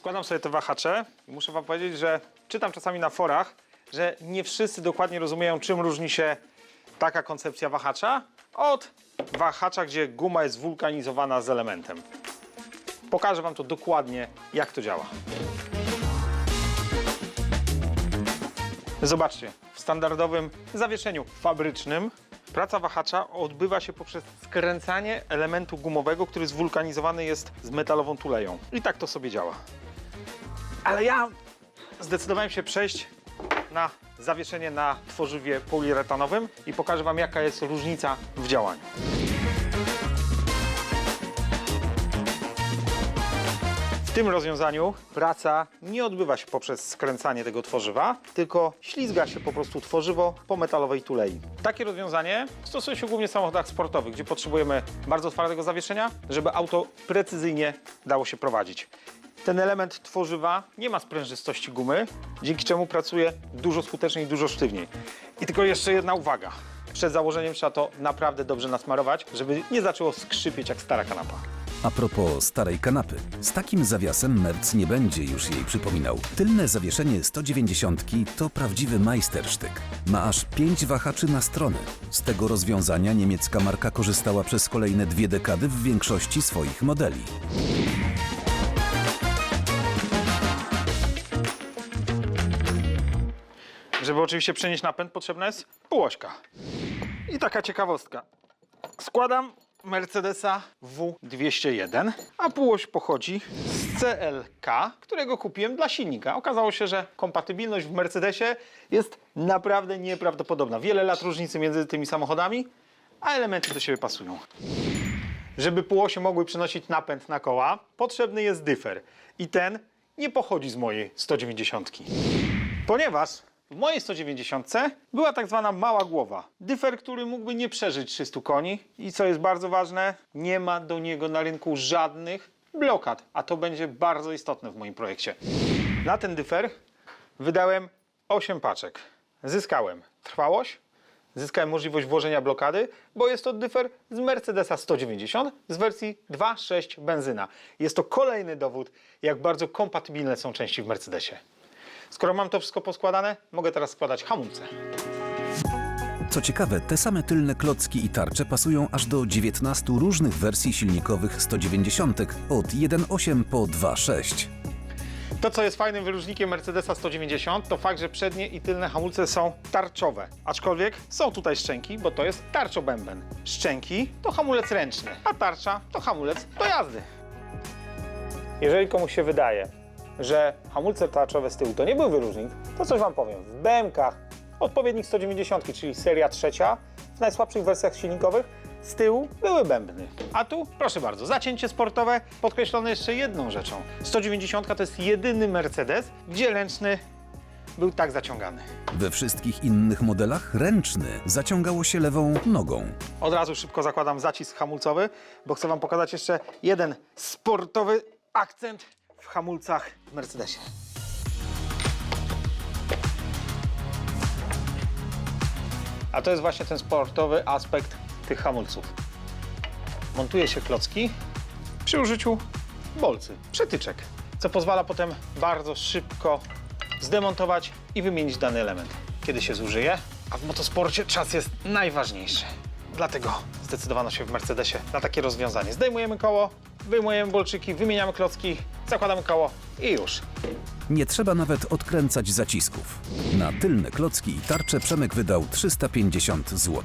składam sobie te wahacze i muszę wam powiedzieć, że czytam czasami na forach, że nie wszyscy dokładnie rozumieją, czym różni się taka koncepcja wahacza od wahacza, gdzie guma jest wulkanizowana z elementem. Pokażę wam to dokładnie, jak to działa. Zobaczcie, w standardowym zawieszeniu fabrycznym praca wahacza odbywa się poprzez skręcanie elementu gumowego, który zwulkanizowany jest z metalową tuleją. I tak to sobie działa. Ale ja zdecydowałem się przejść na zawieszenie na tworzywie poliuretanowym i pokażę Wam, jaka jest różnica w działaniu. W tym rozwiązaniu praca nie odbywa się poprzez skręcanie tego tworzywa, tylko ślizga się po prostu tworzywo po metalowej tulei. Takie rozwiązanie stosuje się głównie w samochodach sportowych, gdzie potrzebujemy bardzo twardego zawieszenia, żeby auto precyzyjnie dało się prowadzić. Ten element tworzywa nie ma sprężystości gumy, dzięki czemu pracuje dużo skuteczniej i dużo sztywniej. I tylko jeszcze jedna uwaga. Przed założeniem trzeba to naprawdę dobrze nasmarować, żeby nie zaczęło skrzypieć jak stara kanapa. A propos starej kanapy, z takim zawiasem Merc nie będzie już jej przypominał. Tylne zawieszenie 190 to prawdziwy majstersztyk. Ma aż 5 wahaczy na stronę. Z tego rozwiązania niemiecka marka korzystała przez kolejne dwie dekady w większości swoich modeli. Żeby oczywiście przenieść napęd, potrzebna jest półośka. I taka ciekawostka. Składam Mercedesa W201, a półoś pochodzi z CLK, którego kupiłem dla silnika. Okazało się, że kompatybilność w Mercedesie jest naprawdę nieprawdopodobna. Wiele lat różnicy między tymi samochodami, a elementy do siebie pasują. Żeby półosie mogły przenosić napęd na koła, potrzebny jest dyfer. I ten nie pochodzi z mojej 190. Ponieważ w mojej 190 była tak zwana mała głowa. Dyfer, który mógłby nie przeżyć 300 koni i co jest bardzo ważne, nie ma do niego na rynku żadnych blokad, a to będzie bardzo istotne w moim projekcie. Na ten dyfer wydałem 8 paczek. Zyskałem trwałość, zyskałem możliwość włożenia blokady, bo jest to dyfer z Mercedesa 190 z wersji 2.6 benzyna. Jest to kolejny dowód, jak bardzo kompatybilne są części w Mercedesie. Skoro mam to wszystko poskładane, mogę teraz składać hamulce. Co ciekawe, te same tylne klocki i tarcze pasują aż do 19 różnych wersji silnikowych 190 od 1.8 po 2.6. To, co jest fajnym wyróżnikiem Mercedesa 190, to fakt, że przednie i tylne hamulce są tarczowe. Aczkolwiek są tutaj szczęki, bo to jest tarczobęben. Szczęki to hamulec ręczny, a tarcza to hamulec do jazdy. Jeżeli komuś się wydaje, że hamulce tarczowe z tyłu to nie był wyróżnik, to coś Wam powiem. W BMK odpowiednik 190, czyli seria trzecia, w najsłabszych wersjach silnikowych, z tyłu były bębny. A tu, proszę bardzo, zacięcie sportowe podkreślone jeszcze jedną rzeczą. 190 to jest jedyny Mercedes, gdzie ręczny był tak zaciągany. We wszystkich innych modelach ręczny zaciągało się lewą nogą. Od razu szybko zakładam zacisk hamulcowy, bo chcę Wam pokazać jeszcze jeden sportowy akcent w hamulcach w Mercedesie. A to jest właśnie ten sportowy aspekt tych hamulców. Montuje się klocki przy użyciu bolcy, przetyczek, co pozwala potem bardzo szybko zdemontować i wymienić dany element, kiedy się zużyje. A w motosporcie czas jest najważniejszy. Dlatego zdecydowano się w Mercedesie na takie rozwiązanie. Zdejmujemy koło, wyjmujemy bolczyki, wymieniamy klocki, zakładamy koło i już. Nie trzeba nawet odkręcać zacisków. Na tylne klocki i tarcze Przemek wydał 350 zł.